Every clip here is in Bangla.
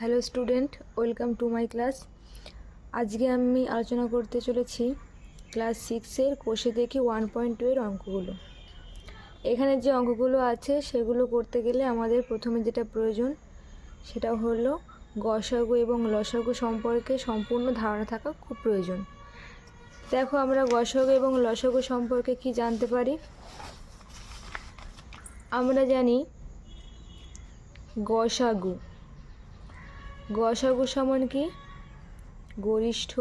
Hello student, welcome to my class. আজকে আমি আলোচনা করতে চলেছি ক্লাস সিক্সের কোষে দেখি ওয়ান পয়েন্ট টু এর অঙ্কগুলো। এখানে যে অঙ্কগুলো আছে সেগুলো করতে গেলে আমাদের প্রথমে যেটা প্রয়োজন সেটা হলো গসাগু এবং লসাগু সম্পর্কে সম্পূর্ণ ধারণা থাকা খুব প্রয়োজন। দেখো আমরা গসাগু এবং লসাগু সম্পর্কে কি জানতে পারি? আমরা জানি গসাগু গসাগু সমান কি? গরিষ্ঠ,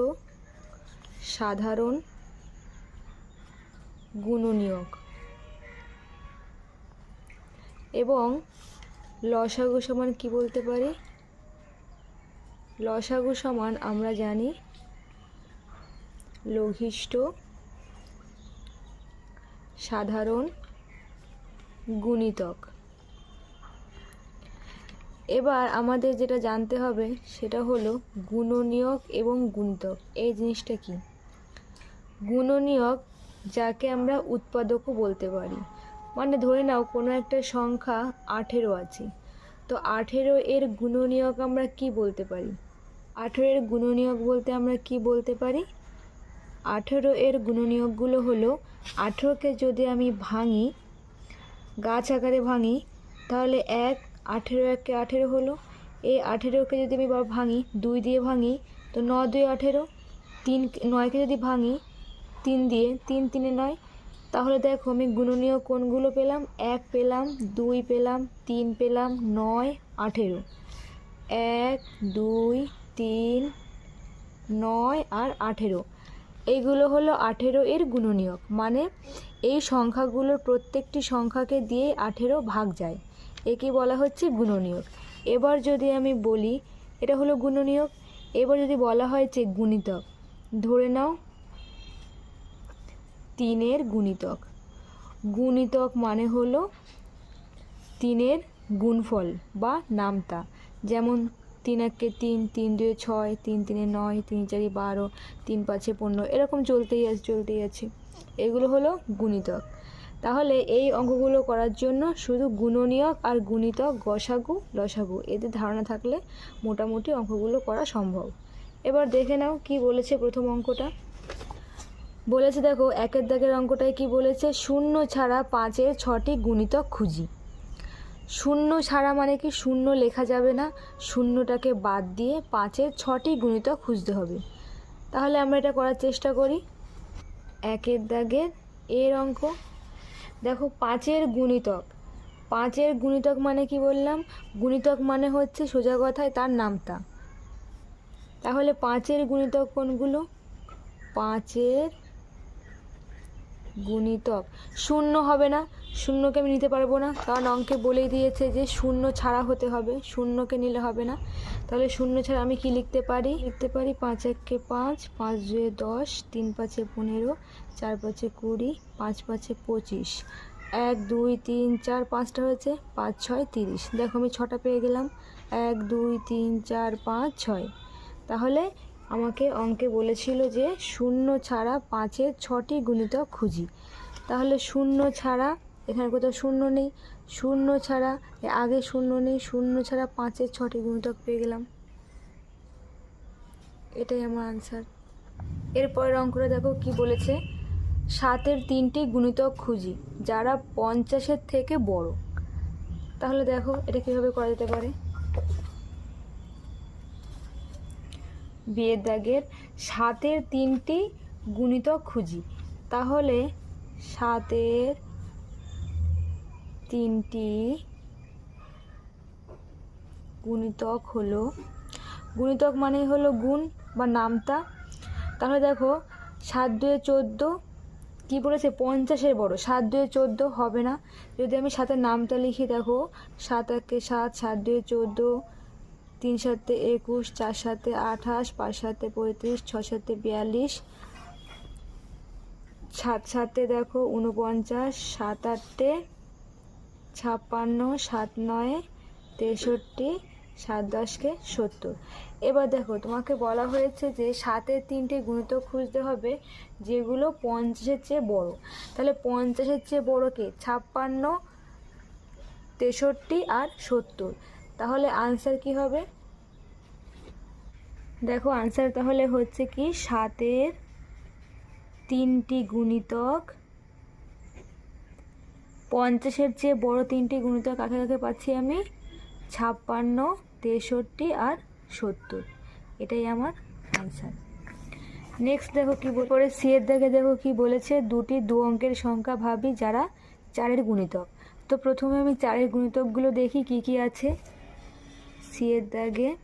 সাধারণ, গুণনীয়ক। এবং লসাগু সমান কি বলতে পারি? লসাগু সমান আমরা জানি লঘিষ্ঠ, সাধারণ, গুণিতক। এবার আমাদের যেটা জানতে হবে সেটা হলো গুণনীয়ক এবং গুণিতক। এই জিনিসটা কি? গুণনীয়ক যাকে আমরা উৎপাদকও বলতে পারি। মানে ধরে নাও কোনো একটা সংখ্যা আঠেরো আছে। তো আঠেরো এর গুণনীয়ক আমরা কি বলতে পারি? আঠেরো এর গুণনীয়ক বলতে আমরা কি বলতে পারি? আঠেরো এর গুণনীয়কগুলো হলো আঠেরোকে যদি আমি ভাঙি, গাছ আকারে ভাঙি, তাহলে এক আঠেরো একে আঠেরো হলো। এই আঠেরোকে যদি আমি ভাঙি, দুই দিয়ে ভাঙি, তো ন দুই আঠেরো, তিন নয়কে যদি ভাঙি, তিন দিয়ে, তিন তিনে নয়, তাহলে দেখো আমি গুণনীয় কোনগুলো পেলাম, এক পেলাম, দুই পেলাম, তিন পেলাম, নয়, আঠেরো। এক, দুই, তিন, নয় আর আঠেরো। এইগুলো হলো আঠেরো এর গুণনীয়ক। মানে এই সংখ্যাগুলোর প্রত্যেকটি সংখ্যাকে দিয়ে আঠেরো ভাগ যায়। একে বলা হচ্ছে গুণনীয়ক। এবার যদি আমি বলি, এটা হলো গুণনীয়ক। এবার যদি বলা হয় যে গুণিতক, ধরে নাও তিনের গুণিতক। গুণিতক মানে হলো তিনের গুণফল বা নামতা। যেমন তিন একে তিন তিন দুয়ে ছয়, তিন তিনে নয়, তিন চারি বারো, তিন পাঁচে পনেরো, এরকম চলতেই আছে চলতেই আছে। এগুলো হলো গুণিতক। তাহলে এই অঙ্কগুলো করার জন্য শুধু গুণনীয়ক আর গুণিতক গসাগু, লসাগু, এদের ধারণা থাকলে মোটামুটি অঙ্কগুলো করা সম্ভব। এবার দেখে নাও কি বলেছে প্রথম অঙ্কটা। বলেছে দেখো, একের দাগের অঙ্কটায় কি বলেছে? শূন্য ছাড়া পাঁচের ছটি গুণিতক খুঁজি। শূন্য ছাড়া মানে কি শূন্য লেখা যাবে না? শূন্যটাকে বাদ দিয়ে পাঁচের ছটি গুণিতক খুঁজতে হবে। তাহলে আমরা এটা করার চেষ্টা করি। একের দাগের এর অঙ্ক। দেখো পাঁচের গুণিতক। পাঁচের গুণিতক মানে কি বললাম? গুণিতক মানে হচ্ছে সোজা কথায় তার নামটা তাহলে পাঁচের গুণিতক কোনগুলো? পাঁচের গুণিতক। শূন্য হবে না, শূন্যকে আমি নিতে পারব না। কারণ অঙ্কে বলেই দিয়েছে যে শূন্য ছাড়া হতে হবে, শূন্যকে নিলে হবে না। তাহলে শূন্য ছাড়া আমি কি লিখতে পারি? লিখতে পারি পাঁচ এককে পাঁচ পাঁচ দুয়ে দশ, তিন পাঁচে পনেরো, চার পাঁচে কুড়ি, পাঁচ পাঁচে পঁচিশ। এক, দুই, তিন, চার, পাঁচটা হয়েছে, পাঁচ, ছয়, তিরিশ। দেখো আমি ছটা পেয়ে গেলাম। এক, দুই, তিন, চার, পাঁচ, ছয়। তাহলে আমাকে অঙ্কে বলেছিল যে শূন্য ছাড়া পাঁচের ছটি গুণিতক খুঁজি। তাহলে শূন্য ছাড়া, এখানে কোথাও শূন্য নেই, শূন্য ছাড়া আগে শূন্য নেই, শূন্য ছাড়া পাঁচের ছটি গুণিতক পেয়ে গেলাম। এটাই আমার আনসার এরপরের অঙ্কটা দেখো কি বলেছে, সাতের তিনটি গুণিতক খুঁজি, যারা পঞ্চাশের থেকে বড়। তাহলে দেখো এটা কীভাবে করা যেতে পারে। বিয়ের দাগের সাতের তিনটি গুণিতক খুঁজি। তাহলে সাতের তিনটি গুণিতক হলো, গুণিতক মানেই হলো গুণ বা নামতা। তাহলে দেখো, সাত দুয়ে চোদ্দ, কী বলেছে? পঞ্চাশের বড়। সাত দুয়ে চোদ্দ হবে না। যদি আমি সাতের নামটা লিখি, দেখো, সাত একে সাত সাত দুয়ে চোদ্দ তিন সাতে একুশ চার সাতে আঠাশ পাঁচ সাথে পঁয়ত্রিশ ছ সাতে বিয়াল্লিশ সাত সাতে দেখো উনপঞ্চাশ সাত আটে ছাপ্পান্ন সাত নয় তেষট্টি সাত দশকে সত্তর। এবার দেখো, তোমাকে বলা হয়েছে যে সাতের তিনটে গুণিতক খুঁজতে হবে, যেগুলো পঞ্চাশের চেয়ে বড়। তাহলে পঞ্চাশের চেয়ে বড়কে ছাপ্পান্ন, তেষট্টি আর সত্তর। তাহলে আনসার কি হবে? দেখো আনসার তাহলে হচ্ছে কি সাতের তিনটি গুণিতক পঞ্চাশের চেয়ে বড় তিনটি গুণিতক কাকে কাকে পাচ্ছি আমি? ছাপ্পান্ন, তেষট্টি আর সত্তর। এটাই আমার আনসার নেক্সট দেখো কি পরে সি এর দেখে দেখো কি বলেছে, দুটি দু অঙ্কের সংখ্যা ভাবি যারা চারের গুণিতক। তো প্রথমে আমি চারের গুণিতকগুলো দেখি কি কি আছে। সি এর দাগে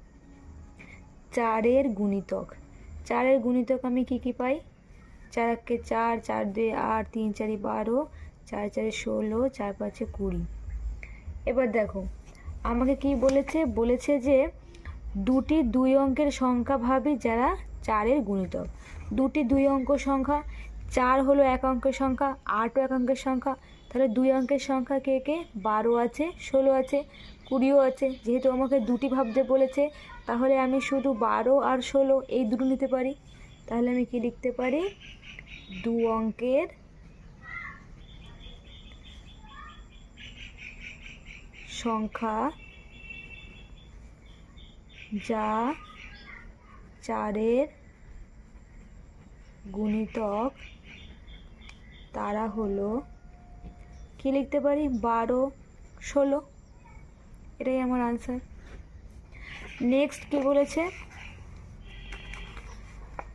চারের গুণিতক। চারের গুণিতক আমি কি কি পাই? চার একে চার চার দুই আট, তিন, চারি, বারো, চার, চারে ষোলো, চার, পাঁচে কুড়ি। এবার দেখো, আমাকে কি বলেছে? বলেছে যে দুটি দুই অঙ্কের সংখ্যা ভাবি যারা চারের গুণিতক। দুটি দুই অঙ্ক সংখ্যা, চার হলো এক অঙ্কের সংখ্যা, আটও এক অঙ্কের সংখ্যা, তাহলে দুই অঙ্কের সংখ্যা কে কে? বারো আছে, ষোলো আছে কুড়িও আছে। যেহেতু আমাকে দুটি ভাবতে বলেছে, তাহলে আমি শুধু বারো আর ষোলো এই দুটো নিতে পারি। তাহলে আমি কি লিখতে পারি? দু অঙ্কের সংখ্যা যা চারের গুণিতক তারা হলো, কি লিখতে পারি? বারো, ষোলো। এটাই আমার আনসার নেক্সট কি বলেছে?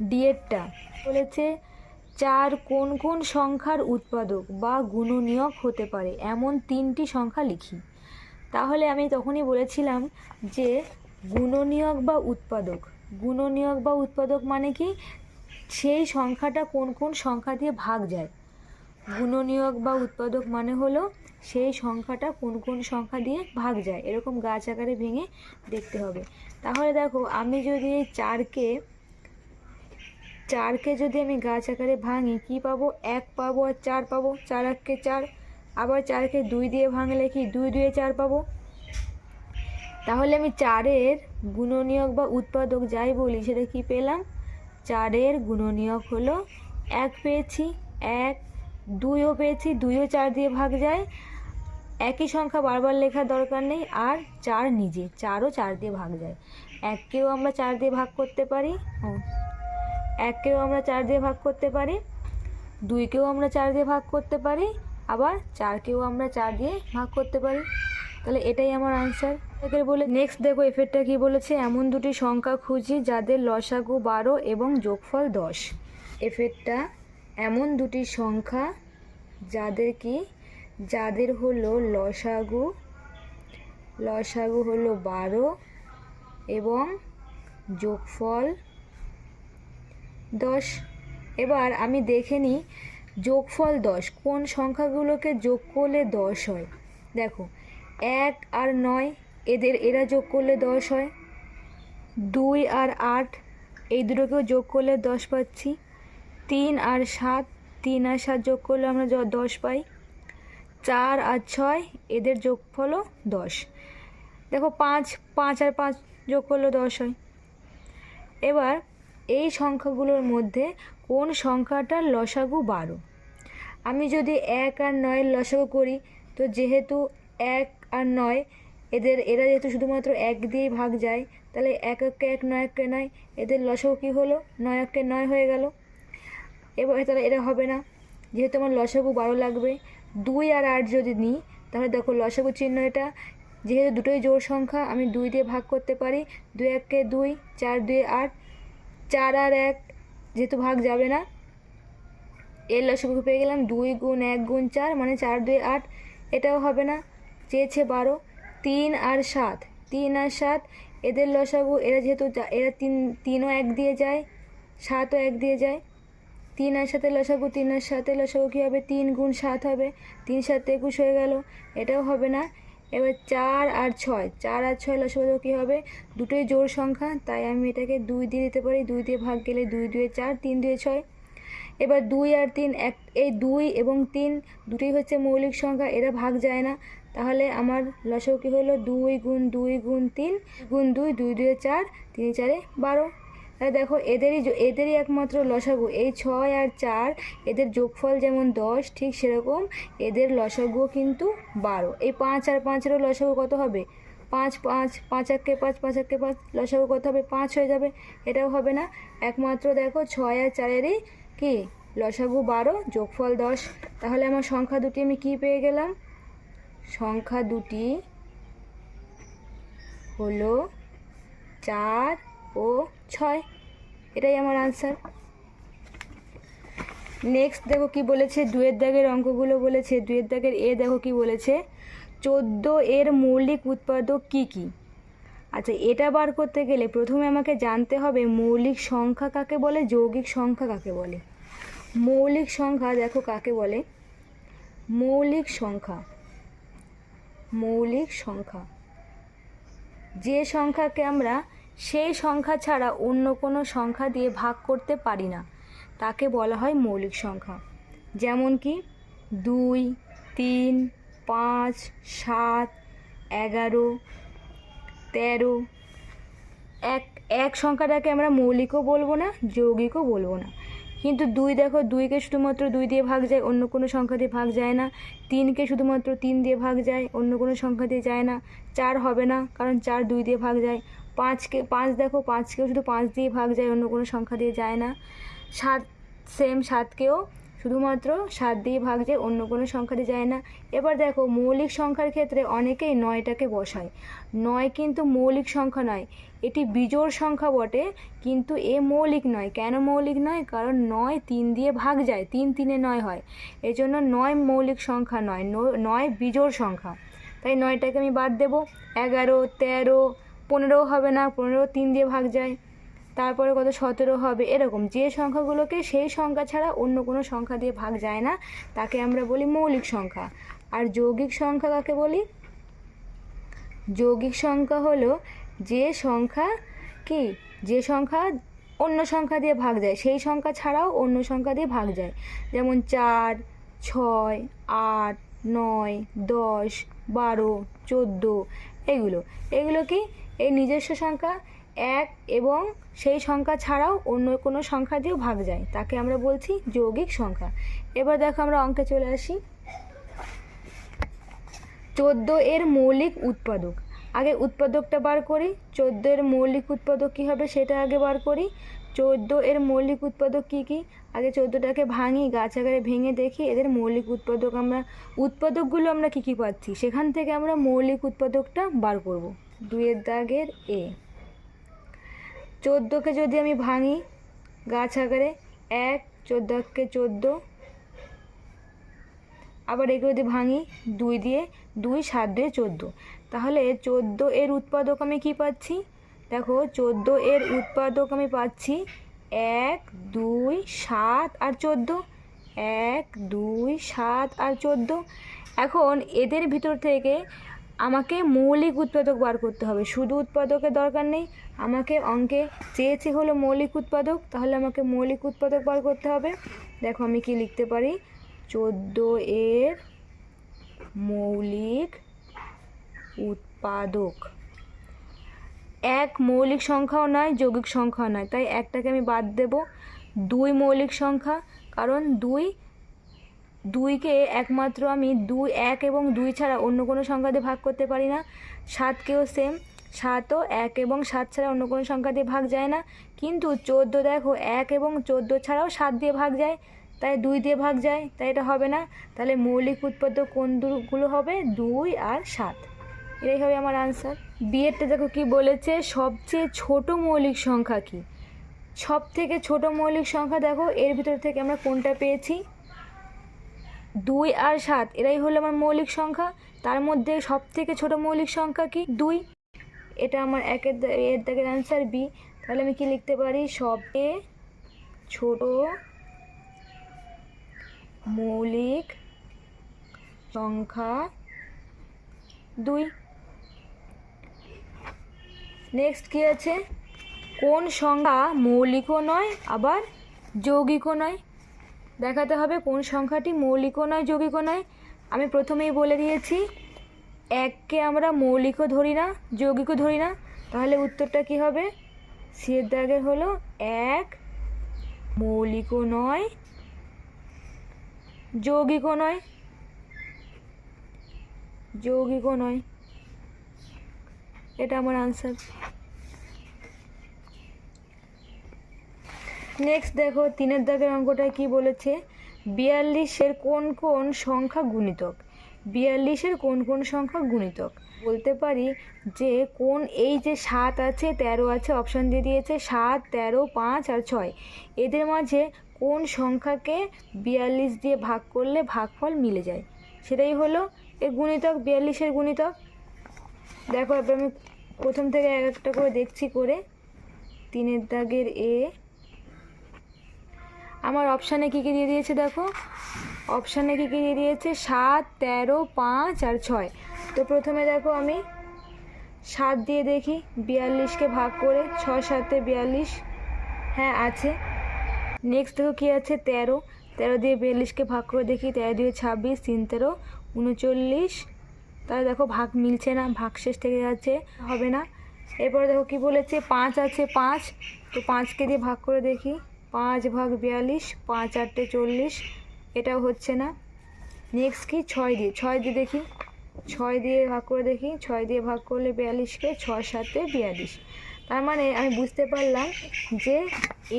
ডিএটটা বলেছে, চার কোন কোন সংখ্যার উৎপাদক বা গুণনীয়ক হতে পারে? এমন তিনটি সংখ্যা লিখি। তাহলে আমি তখনই বলেছিলাম যে গুণনীয়ক বা উৎপাদক। গুণনীয়ক বা উৎপাদক মানে কি? সেই সংখ্যাটা কোন কোন সংখ্যা দিয়ে ভাগ যায়। গুণনীয়ক বা উৎপাদক মানে হলো সেই সংখ্যাটা কোন কোন সংখ্যা দিয়ে ভাগ যায়। এরকম গাছ আকারে ভেঙে দেখতে হবে। তাহলে দেখো, আমি যদি এই চারকে চারকে যদি আমি গাছ আকারে ভাঙি, কি পাবো? এক পাবো আর চার পাবো। চার এককে চার। আবার চারকে দুই দিয়ে ভাঙলে কি দুই দুয়ে চার পাবো? তাহলে আমি চারের গুণনীয়ক বা উৎপাদক যাই বলি, সেটা কি পেলাম? চারের গুণনীয়ক হলো এক পেয়েছি, এক দুইও পেয়েছি, দুইও চার দিয়ে ভাগ যায়। একই সংখ্যা বারবার লেখার দরকার নেই, আর চার নিজে, চারও চার দিয়ে ভাগ যায়। এককেও আমরা চার দিয়ে ভাগ করতে পারি এককেও আমরা চার দিয়ে ভাগ করতে পারি, দুইকেও আমরা চার দিয়ে ভাগ করতে পারি, আবার চারকেও আমরা চার দিয়ে ভাগ করতে পারি। তাহলে এটাই আমার আনসার এদের বলে নেক্সট দেখো এফেক্টটা কি বলেছে? এমন দুটি সংখ্যা খুঁজি যাদের লসাগু বারো এবং যোগফল দশ। এফেক্টটা এমন দুটি সংখ্যা যাদের কি? যাদের হলো লসাগু লসাগু হলো বারো এবং যোগফল দশ। এবার আমি দেখে নিই যোগফল দশ। কোন সংখ্যাগুলোকে যোগ করলে দশ হয়? দেখো, এক আর নয়, এদের এরা যোগ করলে দশ হয়। দুই আর আট, এই দুটোকেও যোগ করলে দশ পাচ্ছি। তিন আর সাত, তিন আর সাত যোগ করলে আমরা দশ পাই। চার আর ছয়, এদের যোগ যোগফলও দশ। দেখো পাঁচ পাঁচ আর পাঁচ যোগ করলে দশ হয়। এবার এই সংখ্যাগুলোর মধ্যে কোন সংখ্যাটার লসাগু বারো? আমি যদি এক আর নয়ের লসাগু করি, তো যেহেতু এক আর নয়, এদের, এরা যেহেতু শুধুমাত্র এক দিয়েই ভাগ যায়, তাহলে এক এককে এক নয় এককে নয়, এদের লসাগু কী হলো? নয় এককে নয় হয়ে গেল। এবার তাহলে এটা হবে না। যেহেতু আমার লসাগু বারো লাগবে, দুই আর আট যদি নিই, তাহলে দেখো লসাগু চিহ্ন এটা। যেহেতু দুটোই জোড় সংখ্যা, আমি দুই দিয়ে ভাগ করতে পারি। দুই এককে দুই, চার দুই আট, চার আর এক যেহেতু ভাগ যাবে না, এর লসাগু পেয়ে গেলাম দুই গুণ এক গুণ চার মানে চার দুই আট, এটাও হবে না। চেয়েছে বারো, তিন আর সাত, তিন আর সাত, এদের লসাগু, এরা যেহেতু এরা তিন, তিনও এক দিয়ে যায়, সাতও এক দিয়ে যায় তিন আর সাথে লসাগু, তিন আর সাথে লসাগু কী হবে? তিন গুণ সাত হবে। তিন সাত একুশ হয়ে গেল। এটাও হবে না। এবার চার আর ছয়। চার আর ছয় লসাগু কী হবে? দুটোই জোর সংখ্যা, তাই আমি এটাকে দুই দিয়ে দিতে পারি। দুই দিয়ে ভাগ গেলে দুই, দুয়ে চার, তিন দুয়ে ছয়। এবার দুই আর তিন, এক, এই দুই এবং তিন দুটোই হচ্ছে মৌলিক সংখ্যা, এরা ভাগ যায় না। তাহলে আমার লসাগু কী হলো? দুই গুণ দুই গুণ তিন, গুণ দুই দুই দুয়ে চার, তিন চারে বারো। তাহলে দেখো, এদেরই এদেরই একমাত্র লসাগু। এই ছয় আর চার, এদের যোগফল যেমন দশ, ঠিক সেরকম এদের লসাগুও কিন্তু বারো। এই পাঁচ আর পাঁচেরও লসাগু কত হবে? পাঁচ পাঁচ পাঁচ একে পাঁচ পাঁচ একে পাঁচ, লসাগু কত হবে? পাঁচ হয়ে যাবে। এটাও হবে না। একমাত্র দেখো, ছয় আর চারেরই কি? লসাগু বারো, যোগফল দশ। তাহলে আমার সংখ্যা দুটি আমি কি পেয়ে গেলাম? সংখ্যা দুটি হলো চার ও ছয়। এটাই আমার আনসার নেক্সট দেখো কি বলেছে, দুয়ের দাগের অঙ্কগুলো বলেছে, দুয়ের দাগের এ দেখো কি বলেছে, চোদ্দ এর মৌলিক উৎপাদক কি কি? আচ্ছা এটা বার করতে গেলে প্রথমে আমাকে জানতে হবে মৌলিক সংখ্যা কাকে বলে, যৌগিক সংখ্যা কাকে বলে? মৌলিক সংখ্যা দেখো কাকে বলে? মৌলিক সংখ্যা। মৌলিক সংখ্যা। যে সংখ্যাকে আমরা সেই সংখ্যা ছাড়া অন্য কোনো সংখ্যা দিয়ে ভাগ করতে পারি না। তাকে বলা হয় মৌলিক সংখ্যা। যেমন কি, দুই, তিন, পাঁচ, সাত, এগারো, তেরো। এক এক সংখ্যাটাকে আমরা মৌলিকও বলব না, যৌগিকও বলব না। কিন্তু দুই দেখো, দুইকে শুধুমাত্র দুই দিয়ে ভাগ যায়, অন্য কোনো সংখ্যা দিয়ে ভাগ যায় না। তিনকে শুধুমাত্র তিন দিয়ে ভাগ যায়, অন্য কোনো সংখ্যা দিয়ে যায় না। চার হবে না, কারণ চার দুই দিয়ে ভাগ যায়। পাঁচকে, পাঁচ দেখো, পাঁচকেও শুধু পাঁচ দিয়ে ভাগ যায়, অন্য কোনো সংখ্যা দিয়ে যায় না। সাত সেম সাতকেও শুধুমাত্র সাত দিয়ে ভাগ যায়, অন্য কোনো সংখ্যা দিয়ে যায় না। এবার দেখো, মৌলিক সংখ্যার ক্ষেত্রে অনেকেই নয়টাকে বসায়। নয় কিন্তু মৌলিক সংখ্যা নয়, এটি বিজোড় সংখ্যা বটে, কিন্তু এ মৌলিক নয়। কেন মৌলিক নয়? কারণ নয় তিন দিয়ে ভাগ যায়, তিন তিনে নয় হয়। এজন্য নয় মৌলিক সংখ্যা নয় নয় বিজোড় সংখ্যা। তাই নয়টাকে আমি বাদ দেবো। এগারো, তেরো পনেরো হবে না, পনেরো তিন দিয়ে ভাগ যায়, তারপরে কত সতেরো হবে, এরকম। যে সংখ্যাগুলোকে সেই সংখ্যা ছাড়া অন্য কোনো সংখ্যা দিয়ে ভাগ যায় না, তাকে আমরা বলি মৌলিক সংখ্যা। আর যৌগিক সংখ্যা কাকে বলি? যৌগিক সংখ্যা হলো যে সংখ্যা কি? যে সংখ্যা অন্য সংখ্যা দিয়ে ভাগ যায়, সেই সংখ্যা ছাড়াও অন্য সংখ্যা দিয়ে ভাগ যায়। যেমন চার, ছয়, আট, নয়, দশ, বারো, চোদ্দ এগুলো। এগুলো কি? এই নিজস্ব সংখ্যা এক এবং সেই সংখ্যা ছাড়াও অন্য কোনো সংখ্যা দিয়েও ভাগ যায়। তাকে আমরা বলছি যৌগিক সংখ্যা। এবার দেখো আমরা অঙ্কে চলে আসি। চোদ্দ এর মৌলিক উৎপাদক। আগে উৎপাদকটা বার করি। চোদ্দ এর মৌলিক উৎপাদক কী হবে সেটা আগে বার করি। চোদ্দ এর মৌলিক উৎপাদক কী কী? আগে চোদ্দোটাকে ভাঙি, গাছ আকারে ভেঙে দেখি, এদের মৌলিক উৎপাদক আমরা উৎপাদকগুলো আমরা কী কী পাচ্ছি? সেখান থেকে আমরা মৌলিক উৎপাদকটা বার করব। দুইয়ের দাগের এ। চোদ্দোকে যদি আমি ভাঙি, গাছ আকারে এক, চোদ্দোকে চোদ্দ। আবার একে যদি ভাঙি, দুই দিয়ে দুই, সাত দিয়ে চোদ্দ। তাহলে চোদ্দ এর উৎপাদক আমি কি পাচ্ছি? দেখো, চোদ্দ এর উৎপাদক আমি পাচ্ছি এক, দুই, সাত আর চোদ্দ। এক, দুই, সাত আর চোদ্দ। এখন এদের ভিতর থেকে আমাকে মৌলিক উৎপাদক বার করতে হবে। শুধু উৎপাদকের দরকার নেই, আমাকে অঙ্কে চেয়েছে হলো মৌলিক উৎপাদক, তাহলে আমাকে মৌলিক উৎপাদক বার করতে হবে। দেখো আমি কি লিখতে পারি? চোদ্দ এর মৌলিক উৎপাদক। এক মৌলিক সংখ্যাও নয়, যৌগিক সংখ্যাও নয়। তাই একটাকে আমি বাদ দেব, দুই মৌলিক সংখ্যা। কারণ দুই, দুইকে একমাত্র আমি দুই, এক এবং দুই ছাড়া অন্য কোনো সংখ্যা দিয়ে ভাগ করতে পারি না। সাতকেও সেম সাতও এক এবং সাত ছাড়া অন্য কোনো সংখ্যা দিয়ে ভাগ যায় না। কিন্তু চোদ্দ দেখো, এক এবং চোদ্দ ছাড়াও সাত দিয়ে ভাগ যায়। তাই দুই দিয়ে ভাগ যায়, তাই এটা হবে না। তাহলে মৌলিক উৎপাদক কোন দুগুলো হবে? দুই আর সাত। এটাই হবে আমার আনসার বিয়েরটা দেখো কি বলেছে, সবচেয়ে ছোট মৌলিক সংখ্যা কি? সব থেকে ছোট মৌলিক সংখ্যা দেখো, এর ভিতর থেকে আমরা কোনটা পেয়েছি? দুই আর সাত, এরাই হলো আমার মৌলিক সংখ্যা। তার মধ্যে সব থেকে ছোট মৌলিক সংখ্যা কি? দুই। এটা আমার একের এর দাগের অ্যান্সার বি তাহলে আমি কি লিখতে পারি? সবচেয়ে ছোট মৌলিক সংখ্যা দুই। নেক্সট কি আছে? কোন সংখ্যা মৌলিকও নয়, আবার যৌগিকও নয়? দেখাতে হবে কোন সংখ্যাটি মৌলিকও নয়, যৌগিকও নয়। আমি প্রথমেই বলে দিয়েছি, এককে আমরা মৌলিকও ধরি না, যৌগিকও ধরি না। তাহলে উত্তরটা কি হবে? সিয়ের দাগের হলো এক, মৌলিকও নয়, যৌগিকও নয়। যৌগিকও নয়। এটা আমার আনসার নেক্সট দেখো, তিনের দাগের অঙ্কটা কি বলেছে? বিয়াল্লিশের কোন কোন সংখ্যা গুণিতক? বিয়াল্লিশের কোন কোন সংখ্যা গুণিতক? বলতে পারি যে কোন এই যে সাত আছে, তেরো আছে অপশান দিয়ে দিয়েছে সাত, তেরো, পাঁচ আর ছয়। এদের মাঝে কোন সংখ্যাকে বিয়াল্লিশ দিয়ে ভাগ করলে ভাগফল মিলে যায়? সেটাই হলো এর গুণিতক, বিয়াল্লিশের গুণিতক। দেখো, এবার আমি প্রথম থেকে এক একটা করে দেখছি করে। তিনের দাগের এ। আমার অপশানে কী কী দিয়ে দিয়েছে দেখো? অপশানে কী কী দিয়ে দিয়েছে? সাত, তেরো, পাঁচ আর ছয়। তো প্রথমে দেখো আমি সাত দিয়ে দেখি বিয়াল্লিশকে ভাগ করে ছয় সাতে বিয়াল্লিশ। হ্যাঁ আছে। নেক্সট দেখো কী আছে? তেরো। তেরো দিয়ে বিয়াল্লিশকে ভাগ করে দেখি, তেরো দিয়ে ছাব্বিশ, তিন, তেরো, উনচল্লিশ। তাহলে দেখো ভাগ মিলছে না, ভাগ শেষ থেকে যাচ্ছে, হবে না। এরপরে দেখো কি বলেছে? পাঁচ আছে পাঁচ, তো পাঁচকে দিয়ে ভাগ করে দেখি। পাঁচ ভাগ বিয়াল্লিশ, পাঁচ আটটে চল্লিশ, এটাও হচ্ছে না। নেক্সট কি? ছয় দিয়ে ছয় দিয়ে দেখি। ছয় দিয়ে ভাগ করে দেখি। ছয় দিয়ে ভাগ করলে বিয়াল্লিশকে, ছয় সাতে বিয়াল্লিশ। তার মানে আমি বুঝতে পারলাম যে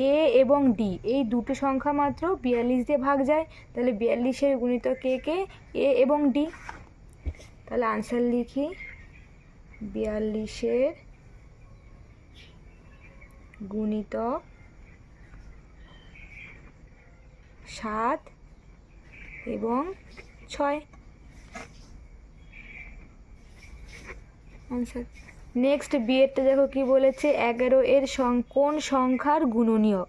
এ এবং ডি এই দুটো সংখ্যা মাত্র বিয়াল্লিশ দিয়ে ভাগ যায়। তাহলে বিয়াল্লিশের গুণিত কে কে? এ এবং ডি তাহলে আনসার লিখি। বিয়াল্লিশের গুণিতক সাত এবং ছয়। আনসার নেক্সট বিয়েরটা দেখো কি বলেছে, এগারো এর কোন সংখ্যার গুণনীয়ক?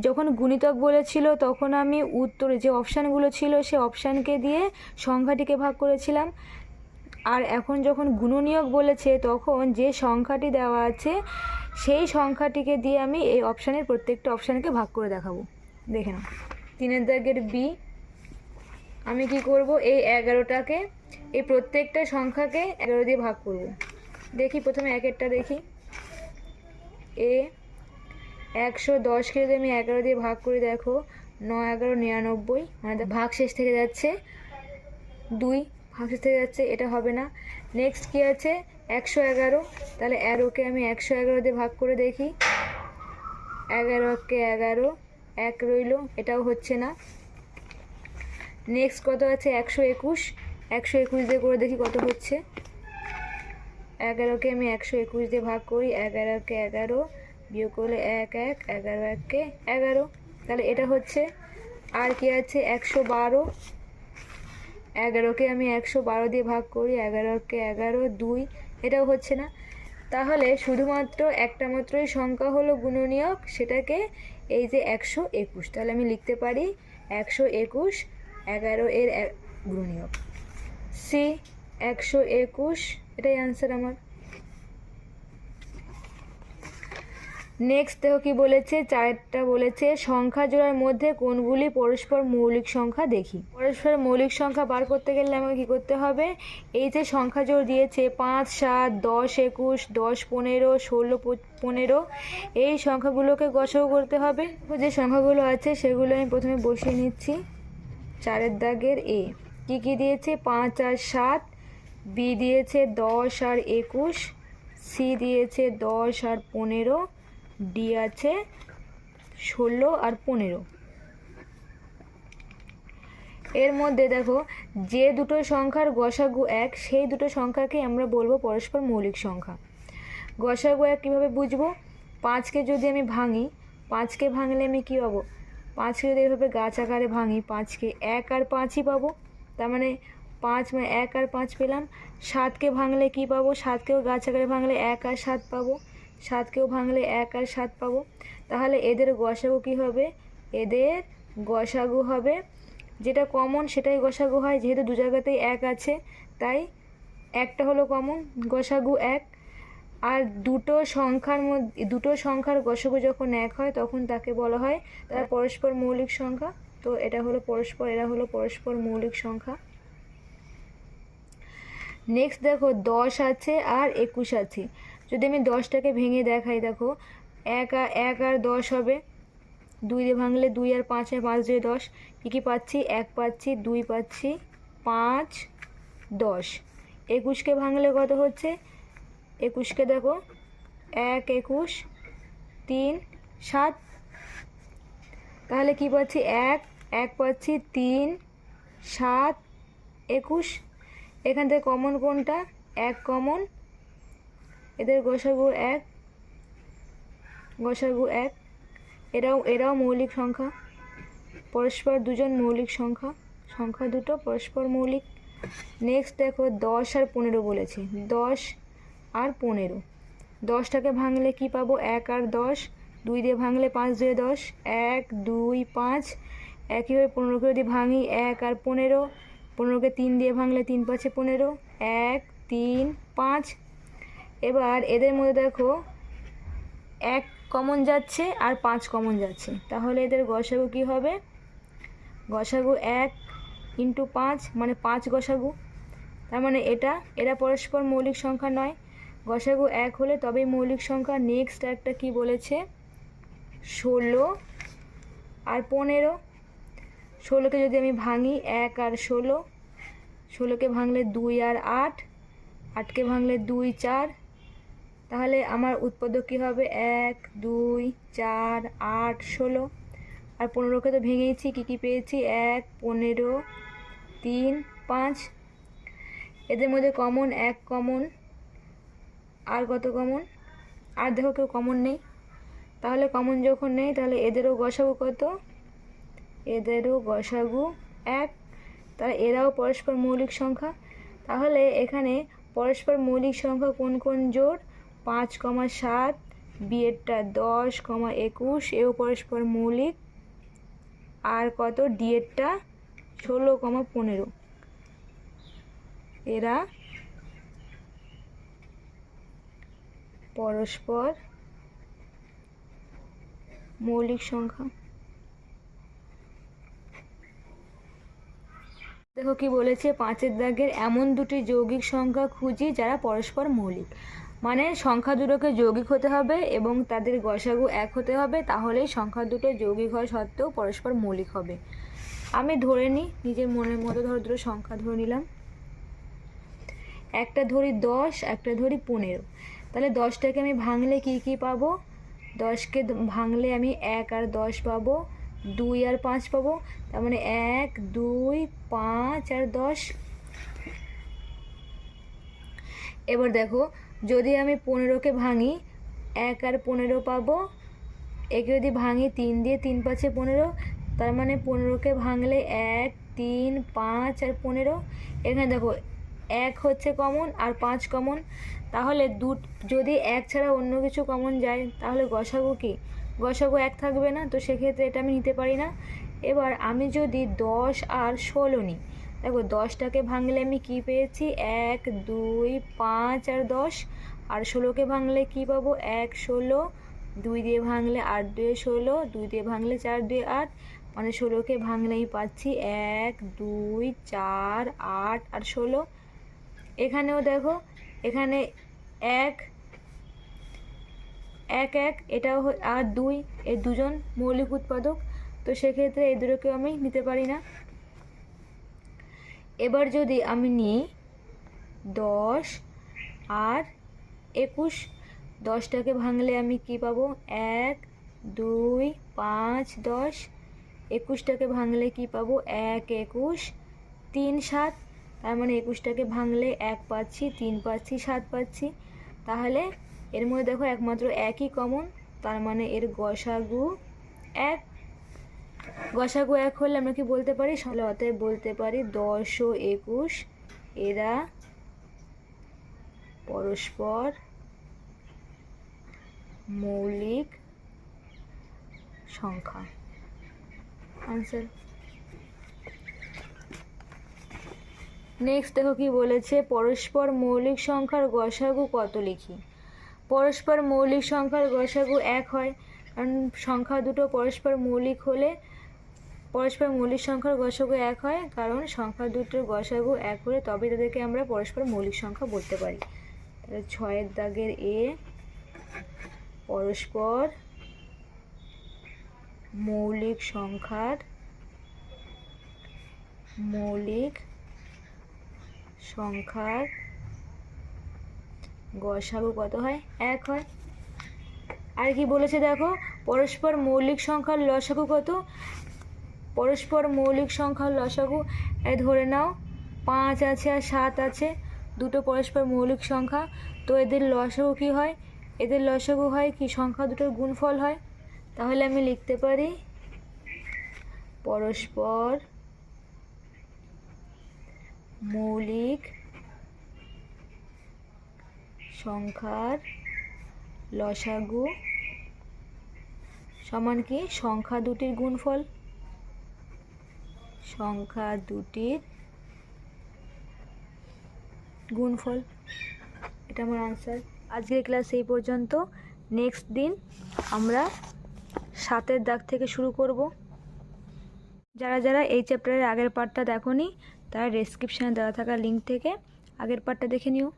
যখন গুণিতক বলেছিল, তখন আমি উত্তরে, যে অপশানগুলো ছিল, সে অপশানকে দিয়ে সংখ্যাটিকে ভাগ করেছিলাম। আর এখন যখন গুণনীয়ক বলেছে, তখন যে সংখ্যাটি দেওয়া আছে, সেই সংখ্যাটিকে দিয়ে আমি এই অপশানের প্রত্যেকটা অপশানকে ভাগ করে দেখাবো। দেখে নাও। তিনের দাগের বি, আমি কি করব? এই এগারোটাকে, এই প্রত্যেকটা সংখ্যাকে এগারো দিয়ে ভাগ করব। দেখি, প্রথমে একেরটা দেখি। এ, একশো দশকে যদি আমি এগারো দিয়ে ভাগ করে, দেখো, নয়, এগারো, নিরানব্বই মানে ভাগ শেষ থেকে যাচ্ছে, দুই শেষ থেকে যাচ্ছে, এটা হবে না। নেক্সট কি আছে? একশো এগারো। তাহলে এগারোকে আমি একশো এগারো দিয়ে ভাগ করে দেখি। এগারোকে এগারো, এক রইল, এটাও হচ্ছে না। নেক্সট কত আছে? একশো একুশ। একশো একুশ দিয়ে করে দেখি কত হচ্ছে। এগারোকে আমি একশো একুশ দিয়ে ভাগ করি। এগারোকে এগারো, বিয়োগ করলে এক এক। এগারো এককে এগারো। তাহলে এটা হচ্ছে। আর কি আছে? একশো বারো। এগারোকে আমি একশো বারো দিয়ে ভাগ করি, এগারোকে এগারো, দুই, এটাও হচ্ছে না। তাহলে শুধুমাত্র একটা মাত্রই সংখ্যা হলো গুণনীয়ক, সেটাকে এই যে একশো একুশ, তাহলে আমি লিখতে পারি একশো একুশ, এগারো এর গুণনীয়ক। সি, একশো একুশ, এটাই অ্যান্সার আমার। নেক্সট দেখো কি বলেছে? চারটা বলেছে, সংখ্যা জোড়ার মধ্যে কোনগুলি পরস্পর মৌলিক সংখ্যা দেখি? পরস্পর মৌলিক সংখ্যা বার করতে গেলে আমাকে কি করতে হবে? এই যে সংখ্যা জোড় দিয়েছে, পাঁচ, সাত, দশ, একুশ, দশ, পনেরো, ষোলো পনেরো, এই সংখ্যাগুলোকে গসাও করতে হবে। যে সংখ্যাগুলো আছে, সেগুলো আমি প্রথমে বসিয়ে নিচ্ছি। চারের দাগের এ কি কি দিয়েছে? পাঁচ আর সাত বি দিয়েছে দশ আর একুশ সি দিয়েছে দশ আর পনেরো ডি আছে ষোলো আর পনেরো। এর মধ্যে দেখো, যে দুটো সংখ্যার গসাগু এক, সেই দুটো সংখ্যাকে আমরা বলব পরস্পর মৌলিক সংখ্যা। গসাগু এক কীভাবে বুঝব? পাঁচকে যদি আমি ভাঙি, পাঁচকে ভাঙলে আমি কী পাবো পাঁচকে যদি এভাবে গাছ আকারে ভাঙি, পাঁচকে এক আর পাঁচই পাবো। তার মানে পাঁচ মানে এক আর পাঁচ পেলাম। সাতকে ভাঙলে কী পাবো? সাতকেও গাছ আকারে ভাঙলে এক আর সাত পাবো। সাতকেও ভাঙলে এক আর সাত পাবো। তাহলে এদের গসাগু কী হবে? এদের গসাগু হবে। যেটা কমন সেটাই গসাগু হয়, যেহেতু দু জায়গাতেই এক আছে, তাই একটা হলো কমন গসাগু এক। আর দুটো সংখ্যার মধ্যে, দুটো সংখ্যার গসাগু যখন এক হয়, তখন তাকে বলা হয় তারা পরস্পর মৌলিক সংখ্যা। তো এটা হলো পরস্পর, এরা হলো পরস্পর মৌলিক সংখ্যা। নেক্সট দেখো, দশ আছে আর একুশ আছে। যদি আমি দশটাকে ভেঙে দেখাই, দেখো, এক আর এক আর দশ হবে। দুই দিয়ে ভাঙলে দুই আর পাঁচ আর পাঁচ দিয়ে দশ। কী কী পাচ্ছি? এক পাচ্ছি, দুই পাচ্ছি, পাঁচ, দশ। একুশকে ভাঙলে কত হচ্ছে? একুশকে দেখো, এক, একুশ, তিন, সাত। তাহলে কি পাচ্ছি? এক এক পাচ্ছি, তিন, সাত, একুশ। এখান থেকে কমন কোনটা? এক কমন এদের গোসাগু এক গোসাগু এক। এরাও এরাও মৌলিক সংখ্যা। পরস্পর দুজন মৌলিক সংখ্যা সংখ্যা দুটো, পরস্পর মৌলিক। নেক্সট দেখো, দশ আর পনেরো বলেছি। দশ আর পনেরো। দশটাকে ভাঙলে কি পাবো? এক আর দশ। দুই দিয়ে ভাঙলে পাঁচ দুয়ে দশ। এক, দুই, পাঁচ। একইভাবে পনেরোকে যদি ভাঙি, এক আর পনেরো। পনেরোকে তিন দিয়ে ভাঙলে তিন পাঁচে পনেরো। এক, তিন, পাঁচ। এবার এদের মধ্যে দেখো, এক কমন যাচ্ছে আর পাঁচ কমন যাচ্ছে। তাহলে এদের গসাগু কী হবে? গসাগু এক ইন্টু পাঁচ মানে পাঁচ গসাগু। তার মানে এটা, এরা পরস্পর মৌলিক সংখ্যা নয়। গসাগু এক হলে তবেই মৌলিক সংখ্যা নেক্সট একটা কি বলেছে? ষোলো আর পনেরো। ষোলোকে যদি আমি ভাঙি, এক আর ষোলো। ষোলোকে ভাঙলে দুই আর আট। আটকে ভাঙলে দুই চার। তাহলে আমার উৎপাদক কী হবে? এক, দুই, চার, আট, ষোলো। আর পনেরোকে তো ভেঙেইছি কী কী পেয়েছি? এক, পনেরো, তিন, পাঁচ। এদের মধ্যে কমন এক কমন আর কত কমন আর দেখো কেউ কমন নেই। তাহলে কমন যখন নেই, তাহলে এদেরও গসাগু কত? এদেরও গসাগু এক। তাহলে এরাও পরস্পর মৌলিক সংখ্যা। তাহলে এখানে পরস্পর মৌলিক সংখ্যা কোন কোন জোড়? পাঁচ কমা সাত, বিয়েরটা দশ কমা একুশ, এও পরস্পর মৌলিক। আর কত? ডিএরটা ষোলো কমা পনেরো। এরা পরস্পর মৌলিক সংখ্যা। দেখো কি বলেছে? পাঁচের দাগের এমন দুটি যৌগিক সংখ্যা খুঁজি যারা পরস্পর মৌলিক। মানে সংখ্যা দুটোকে যৌগিক হতে হবে এবং তাদের গসাগু এক হতে হবে, তাহলেই সংখ্যা দুটো যৌগিক হওয়া সত্ত্বেও পরস্পর মৌলিক হবে। আমি ধরে নিই, নিজের মনের মতো ধরো দুটো সংখ্যা ধরে নিলাম। একটা ধরি দশ, একটা ধরি পনেরো। তাহলে দশটাকে আমি ভাঙলে কি কি পাবো? দশকে ভাঙলে আমি এক আর দশ পাবো, দুই আর পাঁচ পাবো। তার মানে এক, দুই, পাঁচ আর দশ এবার দেখো, যদি আমি পনেরোকে ভাঙি, এক আর পনেরো পাবো। একে যদি ভাঙি তিন দিয়ে তিন পাঁচে পনেরো, তার মানে পনেরোকে ভাঙলে এক, তিন, পাঁচ আর পনেরো। এখানে দেখো, এক হচ্ছে কমন আর পাঁচ কমন তাহলে দু যদি এক ছাড়া অন্য কিছু কমন যায়, তাহলে গসাগু কি? গসাগু এক থাকবে না, তো সেক্ষেত্রে এটা আমি নিতে পারি না। এবার আমি যদি দশ আর ষোলো নিই দেখো দশটাকে ভাঙলে আমি কি পেয়েছি? এক, দুই, পাঁচ আর দশ। আর ষোলোকে ভাঙলে কি পাবো? এক, ষোলো। দুই দিয়ে ভাঙলে আট, দুয়ে ষোলো। দুই দিয়ে ভাঙলে চার, দুয়ে আট। মানে ষোলোকে ভাঙলেই পাচ্ছি এক, দুই, চার, আট আর ষোলো। এখানেও দেখো, এখানে এক এক এক, এটাও আর দুই এই দুজন মৌলিক উৎপাদক। তো সেক্ষেত্রে এই দুটোকেও আমি নিতে পারি না। এবার যদি আমি নিই দশ আর একুশ, দশটাকে ভাঙলে আমি কি পাবো? এক, দুই, পাঁচ, দশ। একুশটাকে ভাঙলে কি পাবো? এক, একুশ। তিন, সাত। তার মানে একুশটাকে ভাঙলে এক পাচ্ছি, তিন পাচ্ছি, সাত পাচ্ছি। তাহলে এর মধ্যে দেখো একমাত্র একই কমন তার মানে এর গসাগু এক গসাগু এক হলে আমরা কি বলতে পারি? অতএব বলতে পারি দশ ও একুশ। এরা পরস্পর মৌলিক সংখ্যা। আনসার নেক্সট দেখো কি বলেছে, পরস্পর মৌলিক সংখ্যার গসাগু কত লিখি? পরস্পর মৌলিক সংখ্যার গসাগু এক হয়, কারণ সংখ্যা দুটো পরস্পর মৌলিক হলে পরস্পর মৌলিক সংখ্যার গসাগু এক হয়, কারণ সংখ্যা দুটোর গসাগু এক হলে তবে তাদেরকে আমরা পরস্পর মৌলিক সংখ্যা বলতে পারি। তাহলে ছয়ের দাগের এ পরস্পর মৌলিক সংখ্যার মৌলিক সংখ্যার গসাগু কত হয়? এক হয়। আর কি বলেছে দেখো? পরস্পর মৌলিক সংখ্যার লসাগু কত? পরস্পর মৌলিক সংখ্যার লসাগু ধরে নাও, পাঁচ আছে আর সাত আছে, দুটো পরস্পর মৌলিক সংখ্যা। তো এদের লসাগু কি হয়? এদের লসাগু হয় কি? সংখ্যা দুটোর গুণফল হয়। তাহলে আমি লিখতে পারি, পরস্পর মৌলিক সংখ্যার লসাগু সমান কি? সংখ্যা দুটির গুণফল। সংখ্যা দুটির গুণফল। এটা আমার আনসার আজকের ক্লাস এই পর্যন্ত। নেক্সট দিন আমরা সাতের দাগ থেকে শুরু করব। যারা যারা এই চ্যাপ্টারের আগের পার্টটা দেখোনি, তারা ডেসক্রিপশানে দেওয়া থাকা লিঙ্ক থেকে আগের পার্টটা দেখে নিও।